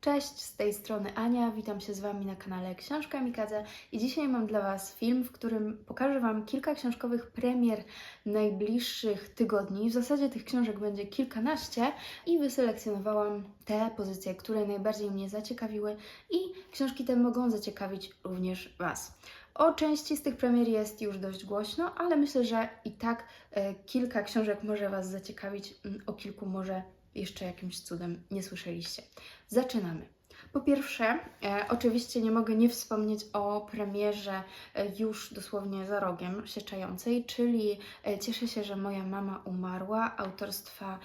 Cześć, z tej strony Ania, witam się z Wami na kanale Książka Mikadze i dzisiaj mam dla Was film, w którym pokażę Wam kilka książkowych premier najbliższych tygodni. W zasadzie tych książek będzie kilkanaście i wyselekcjonowałam te pozycje, które najbardziej mnie zaciekawiły i książki te mogą zaciekawić również Was. O części z tych premier jest już dość głośno, ale myślę, że i tak e, kilka książek może Was zaciekawić, mm, o kilku może jeszcze jakimś cudem nie słyszeliście. Zaczynamy. Po pierwsze, e, oczywiście nie mogę nie wspomnieć o premierze e, już dosłownie za rogiem sieczającej, czyli e, Cieszę się, że moja mama umarła autorstwa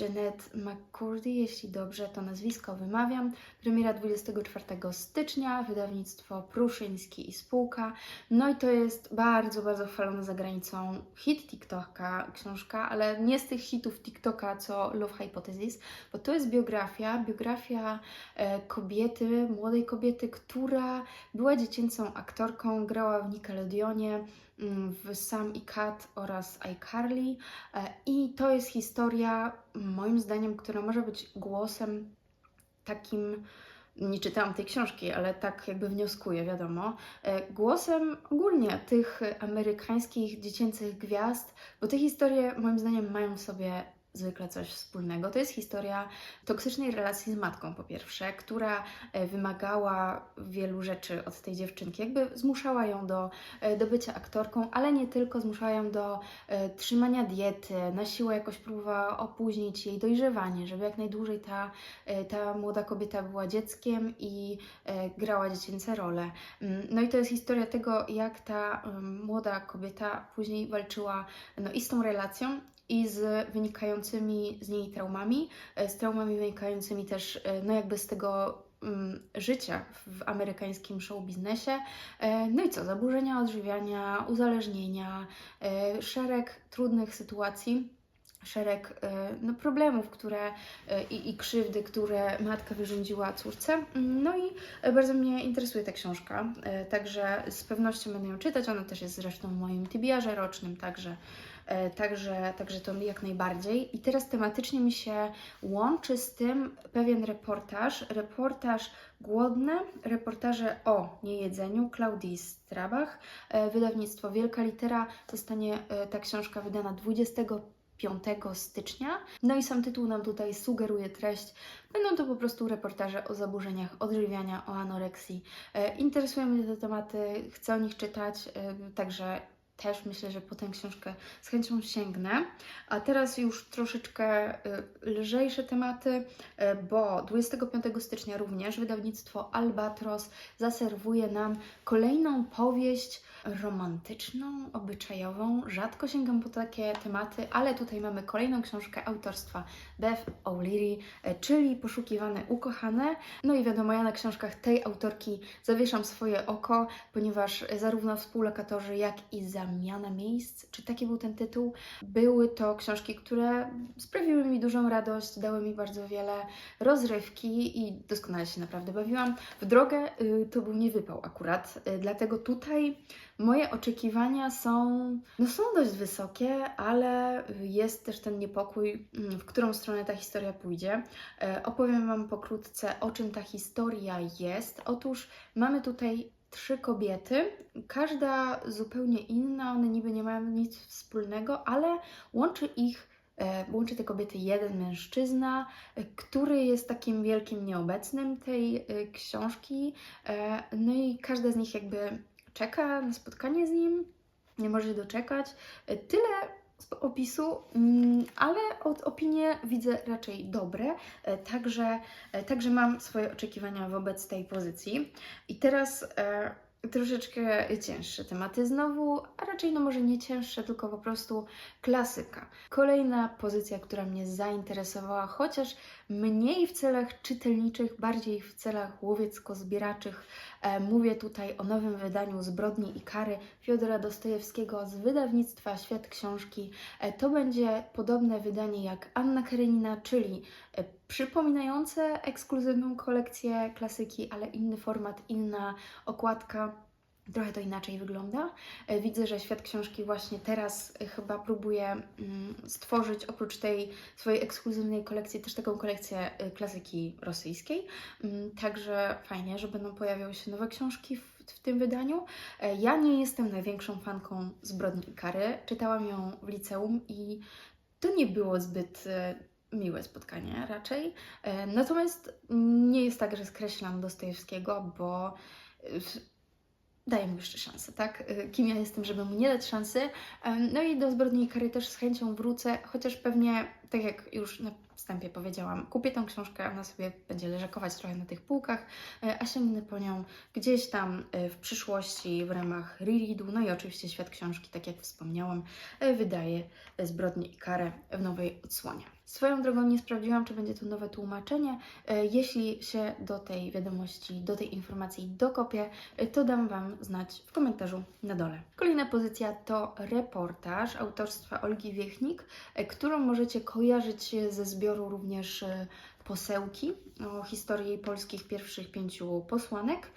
Janet McCurdy, jeśli dobrze to nazwisko wymawiam. Premiera 24 stycznia, wydawnictwo Pruszyński i spółka. No i to jest bardzo, bardzo chwalona za granicą hit TikToka książka, ale nie z tych hitów TikToka, co Love Hypothesis, bo to jest biografia, biografia e, kobiety, młodej kobiety, która była dziecięcą aktorką, grała w Nickelodeonie, w Sam i Kat oraz iCarly. E, i to jest historia, moim zdaniem, która może być głosem takim nie czytałam tej książki, ale tak jakby wnioskuję, wiadomo, e, głosem ogólnie tych amerykańskich dziecięcych gwiazd, bo te historie moim zdaniem mają w sobie zwykle coś wspólnego. To jest historia toksycznej relacji z matką, po pierwsze, która e, wymagała wielu rzeczy od tej dziewczynki, jakby zmuszała ją do, e, do bycia aktorką, ale nie tylko, zmuszała ją do e, trzymania diety, na siłę jakoś próbowała opóźnić jej dojrzewanie, żeby jak najdłużej ta, e, ta młoda kobieta była dzieckiem i e, grała dziecięce role. Mm, No i to jest historia tego, jak ta em, młoda kobieta później walczyła no, i z tą relacją, i z wynikającymi z niej traumami, e, z traumami wynikającymi też, e, no jakby z tego mm, życia w amerykańskim show biznesie. E, No i co? Zaburzenia odżywiania, uzależnienia, szereg trudnych sytuacji. Szereg no, problemów które, i, i krzywdy, które matka wyrządziła córce. No i bardzo mnie interesuje ta książka, także z pewnością będę ją czytać. Ona też jest zresztą w moim TBR-ze rocznym, także Także, także to jak najbardziej. I teraz tematycznie mi się łączy z tym pewien reportaż. Reportaż Głodne, reportaże o niejedzeniu Klaudii Strabach. E, Wydawnictwo Wielka Litera. Zostanie e, ta książka wydana 25 stycznia. No i sam tytuł nam tutaj sugeruje treść. Będą to po prostu reportaże o zaburzeniach odżywiania, o anoreksji. E, Interesują mnie te tematy, chcę o nich czytać, e, także też myślę, że po tę książkę z chęcią sięgnę. A teraz już troszeczkę y, lżejsze tematy, y, bo 25 stycznia również wydawnictwo Albatros zaserwuje nam kolejną powieść romantyczną, obyczajową. Rzadko sięgam po takie tematy, ale tutaj mamy kolejną książkę autorstwa Beth O'Leary, y, czyli Poszukiwane Ukochane. No i wiadomo, ja na książkach tej autorki zawieszam swoje oko, ponieważ zarówno współlokatorzy, jak i Zamiana Miejsc, czy taki był ten tytuł, były to książki, które sprawiły mi dużą radość, dały mi bardzo wiele rozrywki i doskonale się naprawdę bawiłam. W drogę y, to był niewypał akurat, y, dlatego tutaj moje oczekiwania są, no są dość wysokie, ale jest też ten niepokój, mm, w którą stronę ta historia pójdzie. E, Opowiem Wam pokrótce, o czym ta historia jest. Otóż mamy tutaj trzy kobiety, każda zupełnie inna, one niby nie mają nic wspólnego, ale łączy ich, e, łączy te kobiety jeden mężczyzna, e, który jest takim wielkim nieobecnym tej książki, no i każda z nich jakby czeka na spotkanie z nim, nie może się doczekać. E, Tyle z opisu, mm, ale od opinie widzę raczej dobre, e, także, e, także mam swoje oczekiwania wobec tej pozycji. I teraz troszeczkę cięższe tematy znowu, a raczej no może nie cięższe, tylko po prostu klasyka. Kolejna pozycja, która mnie zainteresowała, chociaż mniej w celach czytelniczych, bardziej w celach łowiecko-zbieraczych. E, mówię tutaj o nowym wydaniu Zbrodni i Kary Fiodora Dostojewskiego z wydawnictwa Świat Książki. E, to będzie podobne wydanie jak Anna Karenina, czyli e, przypominające ekskluzywną kolekcję klasyki, ale inny format, inna okładka. Trochę to inaczej wygląda. E, Widzę, że świat książki właśnie teraz e, chyba próbuje mm, stworzyć oprócz tej swojej ekskluzywnej kolekcji też taką kolekcję e, klasyki rosyjskiej. Mm, Także fajnie, że będą pojawiały się nowe książki w, w tym wydaniu. Ja nie jestem największą fanką Zbrodni i Kary. Czytałam ją w liceum i to nie było zbyt miłe spotkanie raczej. Natomiast nie jest tak, że skreślam Dostojewskiego, bo daję mu jeszcze szansę, tak? E, Kim ja jestem, żeby mu nie dać szansy. No i do Zbrodni i Kary też z chęcią wrócę, chociaż pewnie, tak jak już na wstępie powiedziałam, kupię tą książkę, ona sobie będzie leżakować trochę na tych półkach, e, a sięgnę po nią gdzieś tam e, w przyszłości w ramach rereadu. No i oczywiście Świat Książki, tak jak wspomniałam, e, wydaje Zbrodnię i Karę w nowej odsłonie. Swoją drogą nie sprawdziłam, czy będzie to nowe tłumaczenie. E, Jeśli się do tej wiadomości, do tej informacji dokopię, e, to dam Wam znać w komentarzu na dole. Kolejna pozycja to reportaż autorstwa Olgi Wiechnik, e, którą możecie kojarzyć ze zbioru również Posełki o historii polskich pierwszych pięciu posłanek.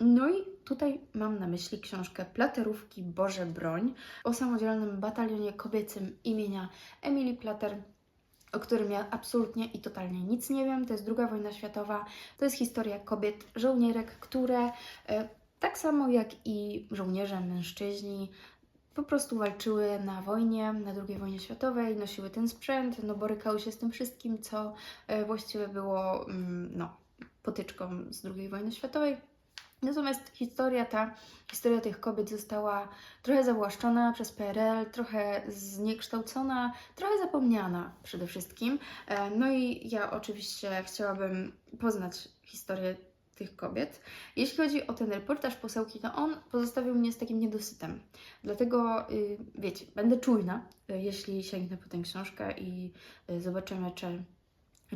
No i tutaj mam na myśli książkę Platerówki Boże Broń o samodzielnym batalionie kobiecym imienia Emilii Plater, o którym ja absolutnie i totalnie nic nie wiem. To jest II wojna światowa. To jest historia kobiet, żołnierek, które e, tak samo jak i żołnierze, mężczyźni, po prostu walczyły na wojnie, na II wojnie światowej, nosiły ten sprzęt, no borykały się z tym wszystkim, co e, właściwie było mm, no, potyczką z II wojny światowej. Natomiast historia ta, historia tych kobiet została trochę zawłaszczona przez PRL, trochę zniekształcona, trochę zapomniana przede wszystkim. E, No i ja oczywiście chciałabym poznać historię tych kobiet. Jeśli chodzi o ten reportaż posełki, to on pozostawił mnie z takim niedosytem. Dlatego, y, wiecie, będę czujna, y, jeśli sięgnę po tę książkę i y, zobaczymy, czy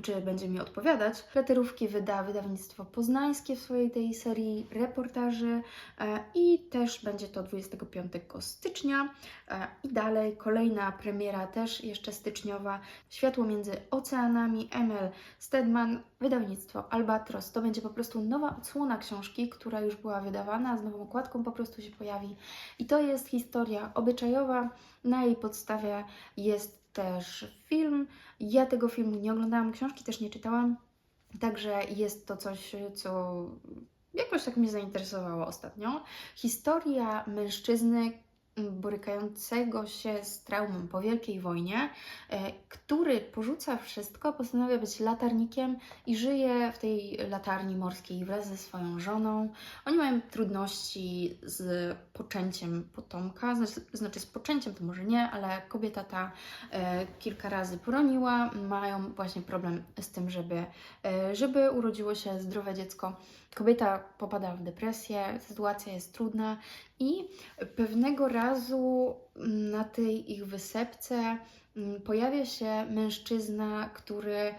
czy będzie mi odpowiadać. Platerówki wyda wydawnictwo poznańskie w swojej tej serii reportaży e, i też będzie to 25 stycznia. E, I dalej kolejna premiera też jeszcze styczniowa, Światło między oceanami, Emil Stedman, wydawnictwo Albatros. To będzie po prostu nowa odsłona książki, która już była wydawana, z nową okładką po prostu się pojawi. I to jest historia obyczajowa, na jej podstawie jest też film. Ja tego filmu nie oglądałam, książki też nie czytałam, także jest to coś, co jakoś tak mnie zainteresowało ostatnio. Historia mężczyzny borykającego się z traumą po Wielkiej Wojnie, e, który porzuca wszystko, postanawia być latarnikiem i żyje w tej latarni morskiej wraz ze swoją żoną. Oni mają trudności z poczęciem potomka, znaczy, znaczy z poczęciem to może nie, ale kobieta ta e, kilka razy poroniła, mają właśnie problem z tym, żeby, e, żeby urodziło się zdrowe dziecko. Kobieta popada w depresję, sytuacja jest trudna i pewnego razu na tej ich wysepce mm, pojawia się mężczyzna, który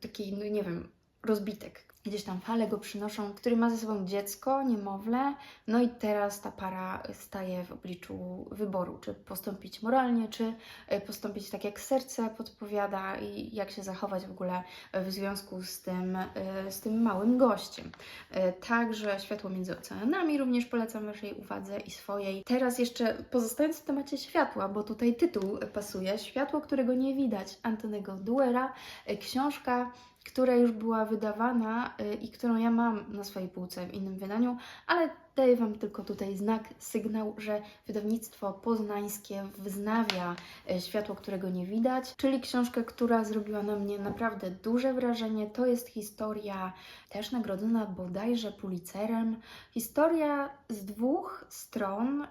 taki, no nie wiem, rozbitek. Gdzieś tam fale go przynoszą, który ma ze sobą dziecko, niemowlę. No i teraz ta para staje w obliczu wyboru, czy postąpić moralnie, czy e, postąpić tak, jak serce podpowiada i jak się zachować w ogóle w związku z tym, e, z tym małym gościem. E, Także Światło między oceanami również polecam Waszej uwadze i swojej. Teraz jeszcze pozostając w temacie światła, bo tutaj tytuł pasuje. Światło, którego nie widać Antonego Duera. Książka, która już była wydawana y, i którą ja mam na swojej półce w innym wydaniu, ale daję Wam tylko tutaj znak, sygnał, że wydawnictwo poznańskie wznawia y, światło, którego nie widać, czyli książkę, która zrobiła na mnie naprawdę duże wrażenie. To jest historia też nagrodzona bodajże Pulitzerem. Historia z dwóch stron y,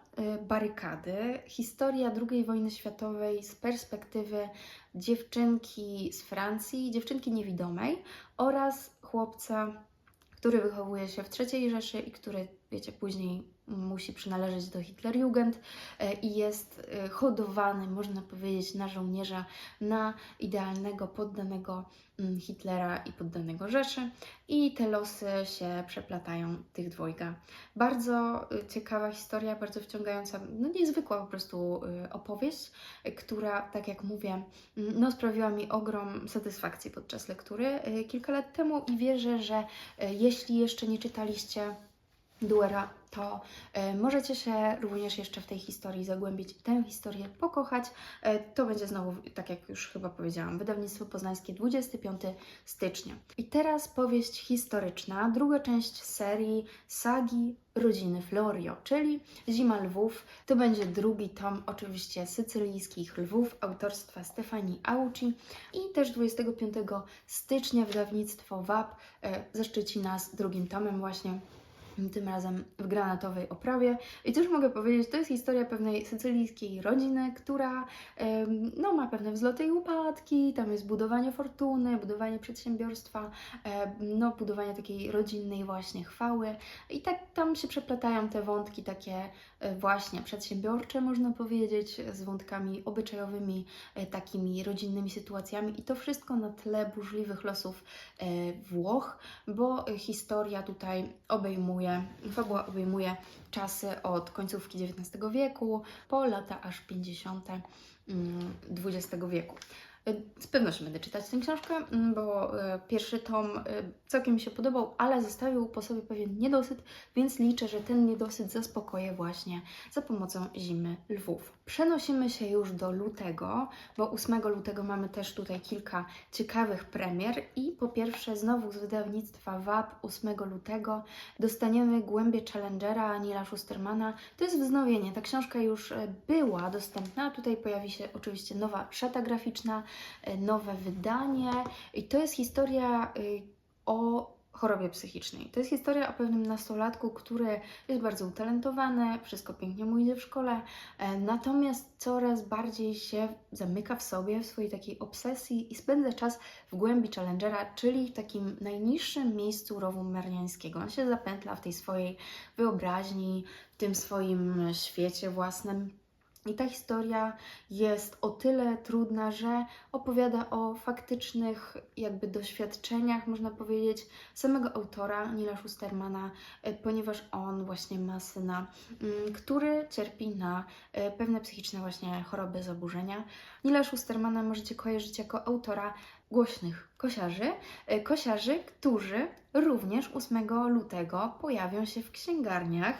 barykady. Historia II wojny światowej z perspektywy dziewczynki z Francji, dziewczynki niewidomej oraz chłopca, który wychowuje się w III Rzeszy i który, wiecie, później musi przynależeć do Hitlerjugend e, i jest e, hodowany, można powiedzieć, na żołnierza, na idealnego poddanego mm, Hitlera i poddanego Rzeszy. I te losy się przeplatają tych dwojga. Bardzo y, ciekawa historia, bardzo wciągająca, no niezwykła po prostu opowieść, która, tak jak mówię, mm, no sprawiła mi ogrom satysfakcji podczas lektury kilka lat temu i wierzę, że jeśli jeszcze nie czytaliście Duera, to e, możecie się również jeszcze w tej historii zagłębić tę historię pokochać. E, to będzie znowu, tak jak już chyba powiedziałam, wydawnictwo poznańskie 25 stycznia. I teraz powieść historyczna, druga część serii sagi rodziny Florio, czyli Zima Lwów. To będzie drugi tom oczywiście sycylijskich lwów autorstwa Stefanii Auci i też 25 stycznia wydawnictwo WAP e, zaszczyci nas drugim tomem właśnie tym razem w granatowej oprawie. I cóż mogę powiedzieć, to jest historia pewnej sycylijskiej rodziny, która no, ma pewne wzloty i upadki, tam jest budowanie fortuny, budowanie przedsiębiorstwa, no, budowanie takiej rodzinnej właśnie chwały i tak tam się przeplatają te wątki takie właśnie przedsiębiorcze, można powiedzieć, z wątkami obyczajowymi, e, takimi rodzinnymi sytuacjami i to wszystko na tle burzliwych losów e, Włoch, bo e, historia tutaj obejmuje, fabuła obejmuje czasy od końcówki XIX wieku po lata aż 50. mm, XX wieku. Z pewnością będę czytać tę książkę, mm, bo e, pierwszy tom e, całkiem mi się podobał, ale zostawił po sobie pewien niedosyt, więc liczę, że ten niedosyt zaspokoję właśnie za pomocą Zimy Lwów. Przenosimy się już do lutego, bo 8 lutego mamy też tutaj kilka ciekawych premier i po pierwsze znowu z wydawnictwa WAP 8 lutego dostaniemy Głębie Challengera Nila Schustermana. To jest wznowienie, ta książka już e, była dostępna, tutaj pojawi się oczywiście nowa szata graficzna, nowe wydanie i to jest historia y, o chorobie psychicznej. To jest historia o pewnym nastolatku, który jest bardzo utalentowany, wszystko pięknie mu idzie w szkole, e, natomiast coraz bardziej się zamyka w sobie, w swojej takiej obsesji i spędza czas w głębi Challengera, czyli w takim najniższym miejscu rowu mariańskiego. On się zapętla w tej swojej wyobraźni, w tym swoim świecie własnym. I ta historia jest o tyle trudna, że opowiada o faktycznych jakby doświadczeniach, można powiedzieć, samego autora Nila Schustermana, e, ponieważ on właśnie ma syna, mm, który cierpi na e, pewne psychiczne właśnie choroby, zaburzenia. Nila Schustermana możecie kojarzyć jako autora głośnych kosiarzy, e, kosiarzy, którzy również 8 lutego pojawią się w księgarniach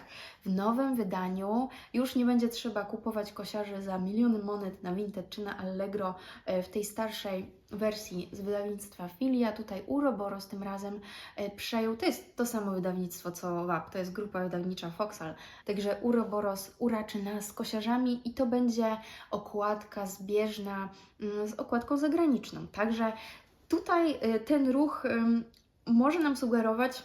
w nowym wydaniu. Już nie będzie trzeba kupować kosiarzy za miliony monet na Vinted czy na Allegro e, w tej starszej wersji z wydawnictwa Filia. Tutaj Uroboros tym razem e, przejął. To jest to samo wydawnictwo co WAP, to jest grupa wydawnicza Foxal. Także Uroboros uraczy nas kosiarzami i to będzie okładka zbieżna mm, z okładką zagraniczną. Także tutaj y, ten ruch może nam sugerować,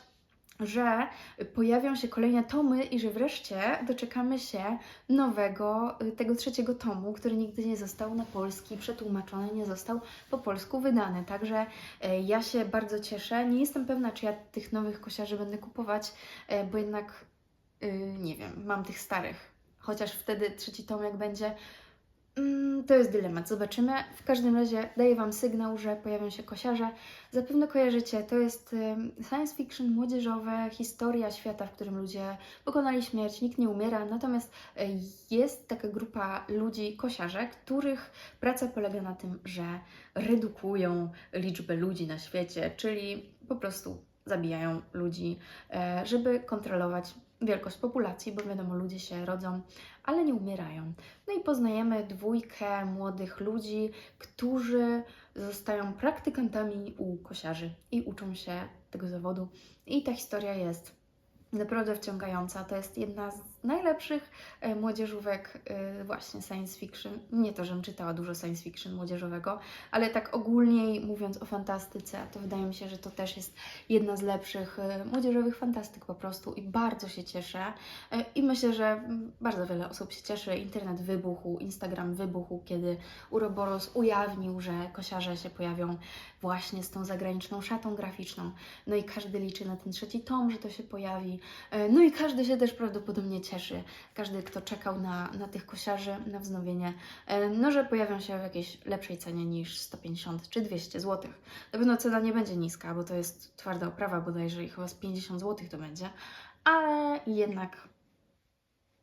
że pojawią się kolejne tomy i że wreszcie doczekamy się nowego, y, tego trzeciego tomu, który nigdy nie został na polski przetłumaczony, nie został po polsku wydany. Także e, ja się bardzo cieszę. Nie jestem pewna, czy ja tych nowych kosiarzy będę kupować, e, bo jednak y, nie wiem, mam tych starych. Chociaż wtedy trzeci tom, jak będzie, To jest dylemat, zobaczymy. W każdym razie daję Wam sygnał, że pojawią się kosiarze. Zapewne kojarzycie, to jest science fiction młodzieżowe, historia świata, w którym ludzie pokonali śmierć, nikt nie umiera, natomiast y, jest taka grupa ludzi, kosiarze, których praca polega na tym, że redukują liczbę ludzi na świecie, czyli po prostu zabijają ludzi, e, żeby kontrolować wielkość populacji, bo wiadomo, ludzie się rodzą, ale nie umierają. No i poznajemy dwójkę młodych ludzi, którzy zostają praktykantami u kosiarzy i uczą się tego zawodu. I ta historia jest naprawdę wciągająca. To jest jedna z najlepszych e, młodzieżówek e, właśnie science fiction. Nie to, żebym czytała dużo science fiction młodzieżowego, ale tak ogólniej mówiąc o fantastyce, to wydaje mi się, że to też jest jedna z lepszych e, młodzieżowych fantastyk po prostu i bardzo się cieszę. I myślę, że mm, bardzo wiele osób się cieszy. Internet wybuchł, Instagram wybuchł, kiedy Uroboros ujawnił, że kosiarze się pojawią właśnie z tą zagraniczną szatą graficzną. No i każdy liczy na ten trzeci tom, że to się pojawi. No i każdy się też prawdopodobnie cieszy. Każdy, kto czekał na, na tych kosiarzy, na wznowienie, e, no że pojawią się w jakiejś lepszej cenie niż 150 czy 200 zł. Na pewno cena nie będzie niska, bo to jest twarda oprawa bodajże i chyba z 50 zł to będzie, ale jednak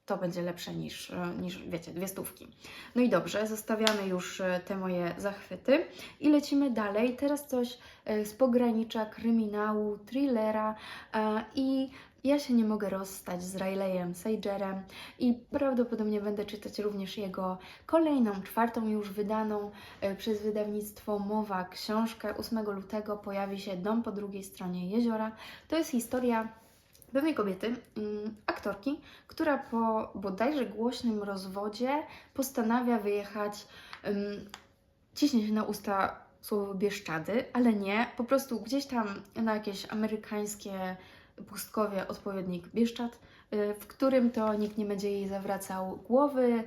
to będzie lepsze niż, e, niż wiecie, dwie stówki. No i dobrze, zostawiamy już e, te moje zachwyty i lecimy dalej. Teraz coś z pogranicza kryminału, thrillera i Ja się nie mogę rozstać z Rileyem Sagerem i prawdopodobnie będę czytać również jego kolejną, czwartą już wydaną e, przez wydawnictwo Mowa książkę. 8 lutego pojawi się Dom po drugiej stronie jeziora. To jest historia pewnej kobiety, mm, aktorki, która po bodajże głośnym rozwodzie postanawia wyjechać, ym, ciśnie się na usta słowo Bieszczady, ale nie, po prostu gdzieś tam na jakieś amerykańskie pustkowie odpowiednik Bieszczad, y, w którym to nikt nie będzie jej zawracał głowy, y,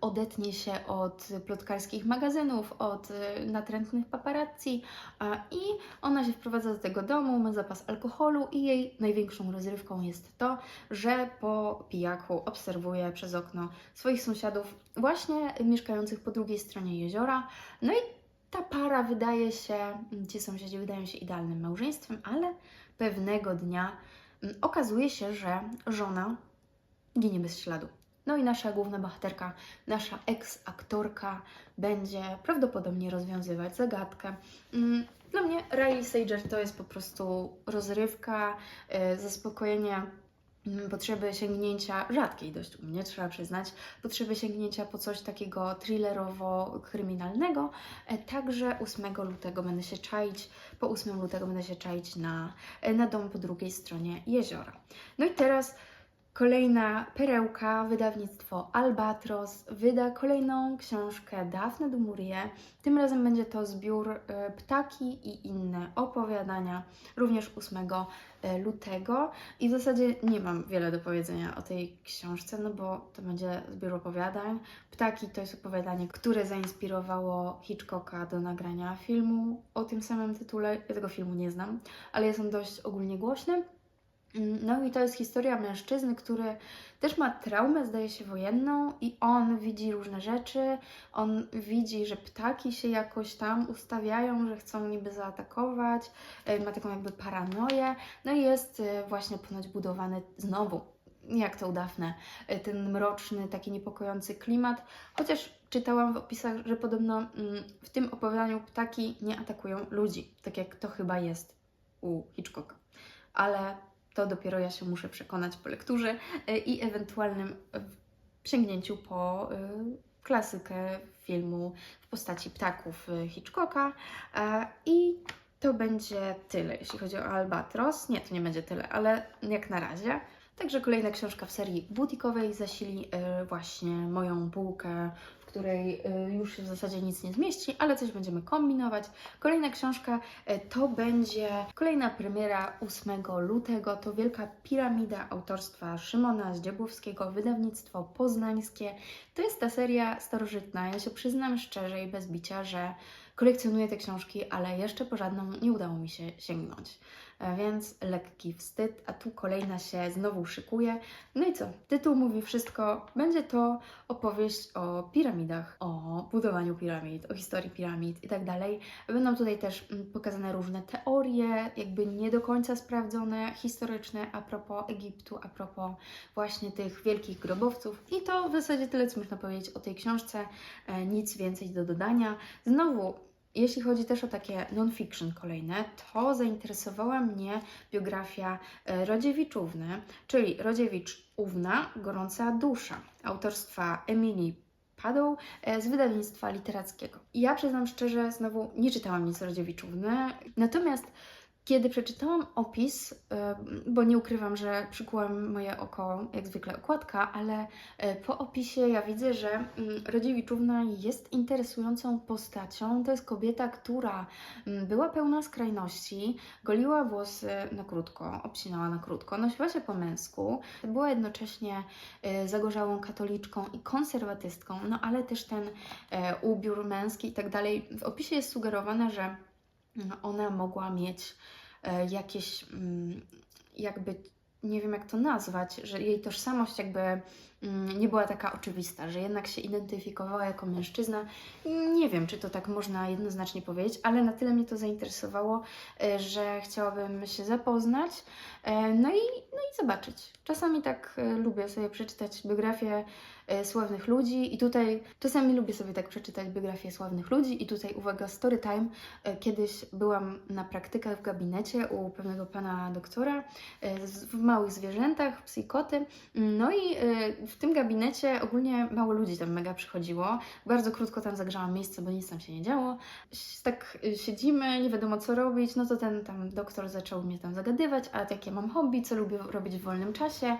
odetnie się od plotkarskich magazynów, od y, natrętnych paparazzi i ona się wprowadza do tego domu, ma zapas alkoholu i jej największą rozrywką jest to, że po pijaku obserwuje przez okno swoich sąsiadów, właśnie mieszkających po drugiej stronie jeziora. No i ta para wydaje się, ci sąsiedzi wydają się idealnym małżeństwem, ale pewnego dnia mm, okazuje się, że żona ginie bez śladu. No i nasza główna bohaterka, nasza ex-aktorka będzie prawdopodobnie rozwiązywać zagadkę. Mm, Dla mnie Riley Sager to jest po prostu rozrywka, y, zaspokojenie potrzeby sięgnięcia, rzadkiej dość u mnie, trzeba przyznać, potrzeby sięgnięcia po coś takiego thrillerowo-kryminalnego. E, Także 8 lutego będę się czaić, po 8 lutego będę się czaić na, e, na dom po drugiej stronie jeziora. No i teraz kolejna perełka, wydawnictwo Albatros wyda kolejną książkę Daphne du Maurier. Tym razem będzie to zbiór e, Ptaki i inne opowiadania, również 8 e, lutego. I w zasadzie nie mam wiele do powiedzenia o tej książce, no bo to będzie zbiór opowiadań. Ptaki to jest opowiadanie, które zainspirowało Hitchcocka do nagrania filmu o tym samym tytule. Ja tego filmu nie znam, ale jest on dość ogólnie głośny. Mm, No i to jest historia mężczyzny, który też ma traumę, zdaje się, wojenną i on widzi różne rzeczy. On widzi, że ptaki się jakoś tam ustawiają, że chcą niby zaatakować. e, Ma taką jakby paranoję. No i jest e, właśnie ponoć budowany znowu, jak to u Dafne, e, ten mroczny, taki niepokojący klimat. Chociaż czytałam w opisach, że podobno mm, w tym opowiadaniu ptaki nie atakują ludzi, tak jak to chyba jest u Hitchcocka. Ale to dopiero ja się muszę przekonać po lekturze y, i ewentualnym y, sięgnięciu po y, klasykę filmu w postaci ptaków Hitchcocka. E, I to będzie tyle, jeśli chodzi o Albatros. Nie, to nie będzie tyle, ale jak na razie. Także kolejna książka w serii butikowej zasili właśnie moją półkę, której y, już się w zasadzie nic nie zmieści, ale coś będziemy kombinować. Kolejna książka y, to będzie kolejna premiera 8 lutego. To Wielka Piramida autorstwa Szymona Zdziebłowskiego, wydawnictwo poznańskie. To jest ta seria starożytna. Ja się przyznam szczerze i bez bicia, że kolekcjonuję te książki, ale jeszcze po żadną nie udało mi się sięgnąć. E, Więc lekki wstyd, a tu kolejna się znowu szykuje. No i co? Tytuł mówi wszystko. Będzie to opowieść o piramidach, o budowaniu piramid, o historii piramid i tak dalej. Będą tutaj też mm, pokazane różne teorie, jakby nie do końca sprawdzone, historyczne a propos Egiptu, a propos właśnie tych wielkich grobowców. I to w zasadzie tyle, co można powiedzieć o tej książce. E, Nic więcej do dodania. Znowu jeśli chodzi też o takie non-fiction kolejne, to zainteresowała mnie biografia e, Rodziewiczówny, czyli Rodziewicz Ówna, Gorąca Dusza, autorstwa Emilii Padoł e, z wydawnictwa literackiego. I Ja przyznam szczerze, znowu nie czytałam nic Rodziewiczówny, natomiast kiedy przeczytałam opis, e, bo nie ukrywam, że przykułam moje oko jak zwykle okładka, ale e, po opisie ja widzę, że mm, Rodziewiczówna jest interesującą postacią. To jest kobieta, która mm, była pełna skrajności, goliła włosy na krótko, obcinała na krótko, nosiła się po męsku, była jednocześnie e, zagorzałą katoliczką i konserwatystką, no ale też ten ubiór męski i tak dalej. W opisie jest sugerowane, że ona mogła mieć e, jakieś mm, jakby nie wiem jak to nazwać, że jej tożsamość jakby mm, nie była taka oczywista, że jednak się identyfikowała jako mężczyzna. Nie wiem, czy to tak można jednoznacznie powiedzieć, ale na tyle mnie to zainteresowało, e, że chciałabym się zapoznać, e, no i, no i zobaczyć. Czasami tak lubię sobie przeczytać biografię sławnych ludzi i tutaj czasami lubię sobie tak przeczytać biografię sławnych ludzi i tutaj uwaga, story time. E, Kiedyś byłam na praktykach w gabinecie u pewnego pana doktora e, w małych zwierzętach, psy i koty. No i e, w tym gabinecie ogólnie mało ludzi tam mega przychodziło. Bardzo krótko tam zagrzałam miejsce, bo nic tam się nie działo. Tak e, siedzimy, nie wiadomo co robić, no to ten tam doktor zaczął mnie tam zagadywać, a jakie mam hobby, co lubię robić w wolnym czasie.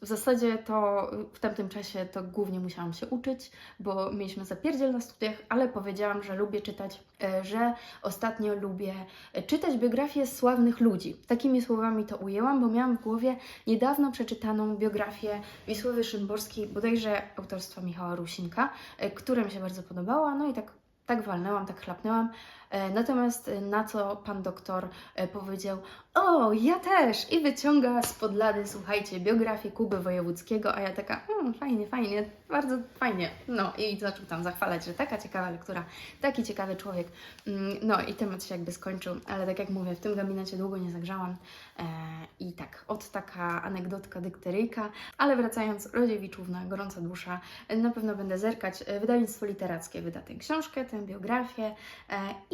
W zasadzie to w tamtym czasie to głównie musiałam się uczyć, bo mieliśmy zapierdziel na studiach, ale powiedziałam, że lubię czytać, e, że ostatnio lubię e, czytać biografie sławnych ludzi. Takimi słowami to ujęłam, bo miałam w głowie niedawno przeczytaną biografię Wisławy Szymborskiej, bodajże autorstwa Michała Rusinka, e, która mi się bardzo podobała, no i tak, tak walnęłam, tak chlapnęłam. E, Natomiast e, na co pan doktor e, powiedział, o, ja też! I wyciąga spod lady, słuchajcie, biografię Kuby Wojewódzkiego, a ja taka, mm, fajnie, fajnie, bardzo fajnie. No i zaczął tam zachwalać, że taka ciekawa lektura, taki ciekawy człowiek. Mm, No i temat się jakby skończył, ale tak jak mówię, w tym gabinecie długo nie zagrzałam. I tak, od taka anegdotka dykteryjka, ale wracając, Rodziewiczówna, gorąca dusza, na pewno będę zerkać. Wydawnictwo literackie wyda tę książkę, tę biografię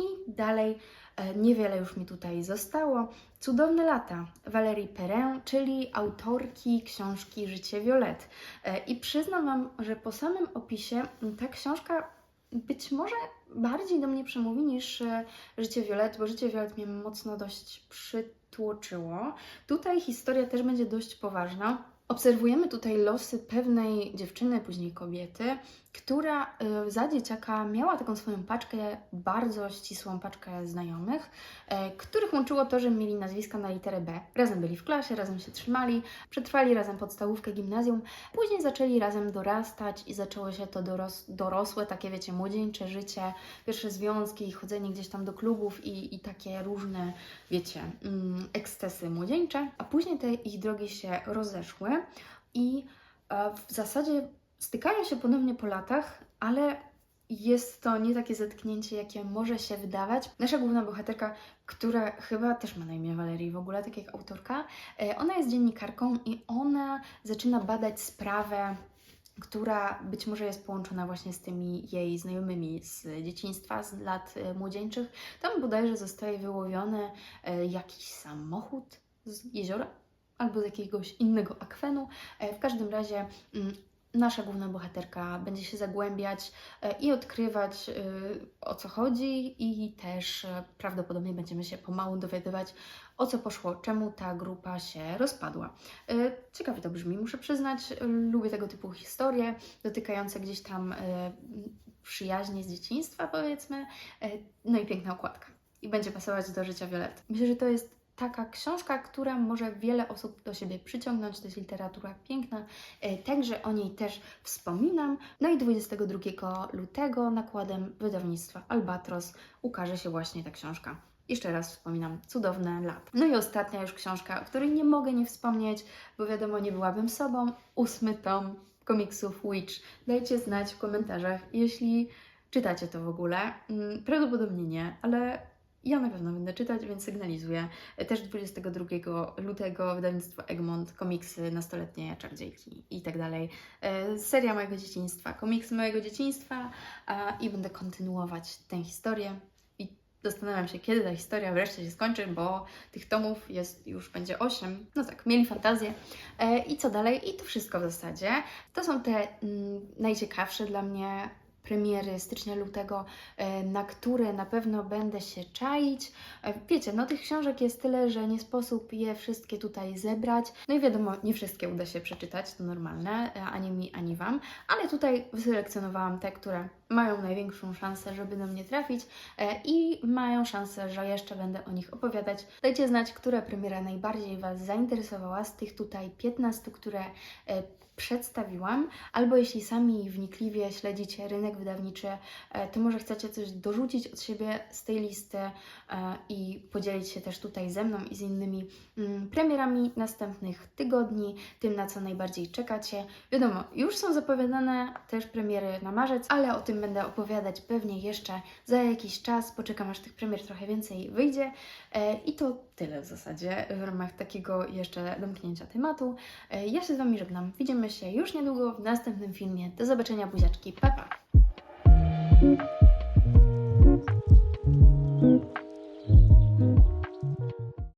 i dalej e, niewiele już mi tutaj zostało. Cudowne lata Valerii Perrin, czyli autorki książki Życie Violet. E, I przyznam Wam, że po samym opisie ta książka być może bardziej do mnie przemówi niż e, Życie Violet, bo Życie Violet mnie mocno dość przytłoczyło. Tutaj historia też będzie dość poważna. Obserwujemy tutaj losy pewnej dziewczyny, później kobiety, która y, za dzieciaka miała taką swoją paczkę, bardzo ścisłą paczkę znajomych, e, których łączyło to, że mieli nazwiska na literę B. Razem byli w klasie, razem się trzymali, przetrwali razem podstawówkę, gimnazjum, później zaczęli razem dorastać i zaczęło się to doros dorosłe, takie wiecie, młodzieńcze życie, pierwsze związki, chodzenie gdzieś tam do klubów i, i takie różne, wiecie, mm, ekscesy młodzieńcze, a później te ich drogi się rozeszły i e, w zasadzie stykają się ponownie po latach, ale jest to nie takie zetknięcie, jakie może się wydawać. Nasza główna bohaterka, która chyba też ma na imię Valerii w ogóle, tak jak autorka, e, ona jest dziennikarką i ona zaczyna badać sprawę która być może jest połączona właśnie z tymi jej znajomymi z dzieciństwa, z lat e, młodzieńczych. Tam bodajże zostaje wyłowiony jakiś samochód z jeziora albo z jakiegoś innego akwenu. E, W każdym razie mm, nasza główna bohaterka będzie się zagłębiać e, i odkrywać e, o co chodzi i też prawdopodobnie będziemy się pomału dowiadywać o co poszło, czemu ta grupa się rozpadła. Ciekawie to brzmi, muszę przyznać, lubię tego typu historie dotykające gdzieś tam przyjaźni z dzieciństwa powiedzmy, no i piękna okładka i będzie pasować do życia Violet. Myślę, że to jest taka książka, która może wiele osób do siebie przyciągnąć. To jest literatura piękna, e, także o niej też wspominam. No i 22 lutego nakładem wydawnictwa Albatros ukaże się właśnie ta książka. Jeszcze raz wspominam, cudowne lata. No i ostatnia już książka, o której nie mogę nie wspomnieć, bo wiadomo, nie byłabym sobą. Ósmy tom komiksów Witch. Dajcie znać w komentarzach, jeśli czytacie to w ogóle. Mm, Prawdopodobnie nie, ale ja na pewno będę czytać, więc sygnalizuję. Też 22 lutego wydawnictwo Egmont, komiksy nastoletnie czarodziejki i tak dalej. E, Seria mojego dzieciństwa, komiksy mojego dzieciństwa i będę kontynuować tę historię. I zastanawiam się, kiedy ta historia wreszcie się skończy, bo tych tomów jest już będzie 8. No tak, mieli fantazję. E, I co dalej? I to wszystko w zasadzie. To są te mm, najciekawsze dla mnie premiery stycznia, lutego, e, na które na pewno będę się czaić. E, Wiecie, no tych książek jest tyle, że nie sposób je wszystkie tutaj zebrać. No i wiadomo, nie wszystkie uda się przeczytać, to normalne, e, ani mi, ani Wam, ale tutaj wyselekcjonowałam te, które mają największą szansę, żeby do mnie trafić e, i mają szansę, że jeszcze będę o nich opowiadać. Dajcie znać, która premiera najbardziej Was zainteresowała z tych tutaj 15, które e, przedstawiłam, albo jeśli sami wnikliwie śledzicie rynek wydawniczy, e, to może chcecie coś dorzucić od siebie z tej listy i podzielić się też tutaj ze mną i z innymi mm, premierami następnych tygodni, tym na co najbardziej czekacie. Wiadomo, już są zapowiadane też premiery na marzec, ale o tym będę opowiadać pewnie jeszcze za jakiś czas. Poczekam aż tych premier trochę więcej wyjdzie. E, I to tyle w zasadzie w ramach takiego jeszcze domknięcia tematu. E, Ja się z Wami żegnam. Widzimy się już niedługo w następnym filmie. Do zobaczenia, buziaczki. Pa, pa!